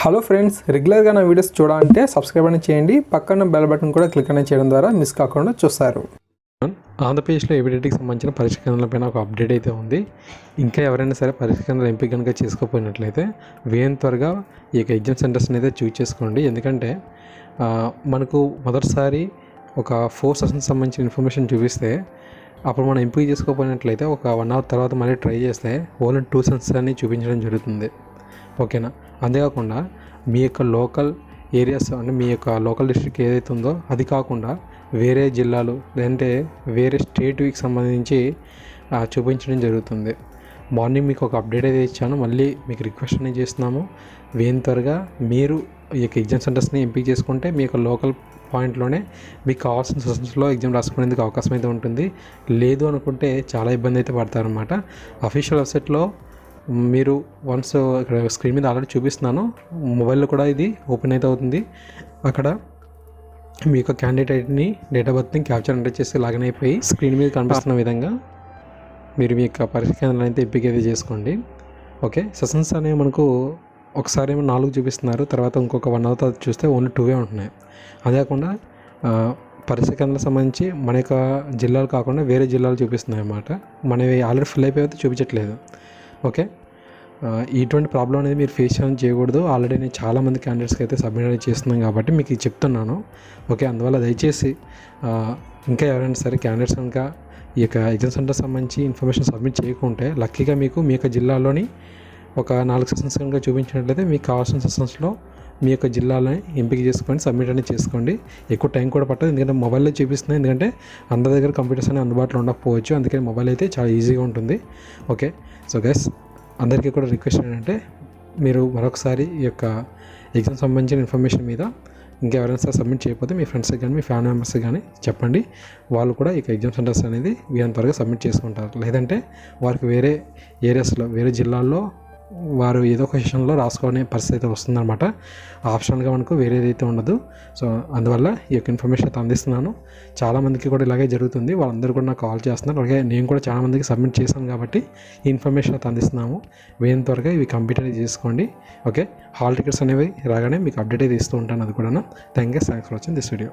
Hello friends రెగ్యులర్గా నా videos చూడాలంటే సబ్స్క్రైబ్ అని చేయండి. పక్కన బెల్ బటన్ కూడా క్లిక్ అనేది చేయడం ద్వారా మిస్ కాకుండా చూస్తారు. ఆంధ్రప్రదేశ్లో ఏబిడిటీకి సంబంధించిన పరిష్కరణలపైన ఒక అప్డేట్ అయితే ఉంది. ఇంకా ఎవరైనా సరే పరిష్కరణలు ఎంపిక కనుక చేసుకోకపోయినట్లయితే వేయం త్వరగా ఈ యొక్క ఎగ్జామ్ సెంటర్స్ని అయితే చూజ్ చేసుకోండి. ఎందుకంటే మనకు మొదటిసారి ఒక ఫోర్ సెషన్స్ సంబంధించిన ఇన్ఫర్మేషన్ చూపిస్తే అప్పుడు మనం ఎంపిక చేసుకోకపోయినట్లయితే ఒక వన్ అవర్ తర్వాత మళ్ళీ ట్రై చేస్తే ఓన్లీ టూ సెన్స్ అని చూపించడం జరుగుతుంది. ఓకేనా అంతేకాకుండా మీ యొక్క లోకల్ ఏరియాస్ అంటే మీ యొక్క లోకల్ డిస్ట్రిక్ట్ ఏదైతే ఉందో అది కాకుండా వేరే జిల్లాలు లేదంటే వేరే స్టేట్కి సంబంధించి చూపించడం జరుగుతుంది. మార్నింగ్ మీకు ఒక అప్డేట్ అయితే ఇచ్చాను. మళ్ళీ మీకు రిక్వెస్ట్ అనేది చేస్తున్నాము. వేన్ త్వరగా మీరు ఈ యొక్క ఎగ్జామ్ సెంటర్స్ని ఎంపిక చేసుకుంటే మీ యొక్క లోకల్ పాయింట్లోనే మీకు కావాల్సిన సెషన్స్లో ఎగ్జామ్ రాసుకునేందుకు అవకాశం అయితే ఉంటుంది. లేదు అనుకుంటే చాలా ఇబ్బంది అయితే పడతారనమాట అఫీషియల్ వెబ్సైట్లో మీరు వన్స్ ఇక్కడ స్క్రీన్ మీద ఆల్రెడీ చూపిస్తున్నాను. మొబైల్లో కూడా ఇది ఓపెన్ అయితే అవుతుంది. అక్కడ మీ యొక్క క్యాండిడేట్ ఐడిని డేట్ ఆఫ్ బర్త్ని క్యాప్చర్ ఎంటర్ చేసి లాగిన్ అయిపోయి స్క్రీన్ మీద కనిపిస్తున్న విధంగా మీరు మీ యొక్క పరీక్ష కేంద్రాన్ని అయితే ఎంపిక అయితే చేసుకోండి. ఓకే సెషన్స్ అనేవి మనకు ఒకసారి ఏమో నాలుగు చూపిస్తున్నారు. తర్వాత ఇంకొక వన్ అవర్ తర్వాత చూస్తే ఓన్లీ టూవే ఉంటున్నాయి. అదే కాకుండా పరీక్ష కేంద్రాలకు సంబంధించి మన యొక్క జిల్లాలు కాకుండా వేరే జిల్లాలు చూపిస్తున్నాయి అన్నమాట మనవి ఆల్రెడీ ఫిల్ అయిపోయి అయితే చూపించట్లేదు. ఓకే. ఇటువంటి ప్రాబ్లం అనేది మీరు ఫేస్ చేయడం చేయకూడదు. ఆల్రెడీ నేను చాలామంది క్యాండిడేట్స్కి అయితే సబ్మిట్ అనేది చేస్తున్నాను కాబట్టి మీకు చెప్తున్నాను. ఓకే అందువల్ల దయచేసి ఇంకా ఎవరైనా సరే క్యాండిడేట్స్ కనుక ఈ యొక్క ఎగ్జామ్ సెంటర్ సంబంధించి ఇన్ఫర్మేషన్ సబ్మిట్ చేయకుంటే లక్కీగా మీకు మీ యొక్క జిల్లాలోని ఒక నాలుగు సెషన్స్ కనుక చూపించినట్లయితే మీకు కావాల్సిన సెషన్స్లో మీ యొక్క జిల్లాలని ఎంపిక చేసుకొని సబ్మిట్ అనేది చేసుకోండి. ఎక్కువ టైం కూడా పట్టదు. ఎందుకంటే మొబైల్లో చూపిస్తున్నాయి. ఎందుకంటే అందరి దగ్గర కంప్యూటర్స్ అనేవి అందుబాటులో ఉండకపోవచ్చు. అందుకని మొబైల్ అయితే చాలా ఈజీగా ఉంటుంది. ఓకే? సో గైస్ అందరికీ కూడా రిక్వెస్ట్ ఏంటంటే మీరు మరొకసారి ఈ యొక్క ఎగ్జామ్ సంబంధించిన ఇన్ఫర్మేషన్ మీద ఇంకెవరైనా సరే సబ్మిట్ చేయకపోతే మీ ఫ్రెండ్స్కి కానీ మీ ఫ్యామిలీ మెంబర్స్కి కానీ చెప్పండి. వాళ్ళు కూడా ఈ ఎగ్జామ్ సెంటర్స్ అనేది వీరంత త్వరగా సబ్మిట్ చేసుకుంటారు. లేదంటే వారికి వేరే ఏరియాస్లో వేరే జిల్లాల్లో వారు ఏదో ఒక విషయంలో రాసుకునే పరిస్థితి అయితే వస్తుందన్నమాట. ఆప్షన్గా మనకు వేరేదైతే ఉండదు. సో అందువల్ల ఈ యొక్క ఇన్ఫర్మేషన్ అయితే అందిస్తున్నాను. చాలామందికి కూడా ఇలాగే జరుగుతుంది. వాళ్ళందరూ కూడా నాకు కాల్ చేస్తున్నారు. అలాగే నేను కూడా చాలామందికి సబ్మిట్ చేశాను కాబట్టి ఈ ఇన్ఫర్మేషన్ అయితే అందిస్తున్నాము. వేయం త్వరగా ఇవి కంప్లీట్ అనేది చేసుకోండి. ఓకే? హాల్ టికెట్స్ అనేవి రాగానే మీకు అప్డేట్ అయితే ఇస్తూ ఉంటాను అది కూడా thank you thanks for watching this video.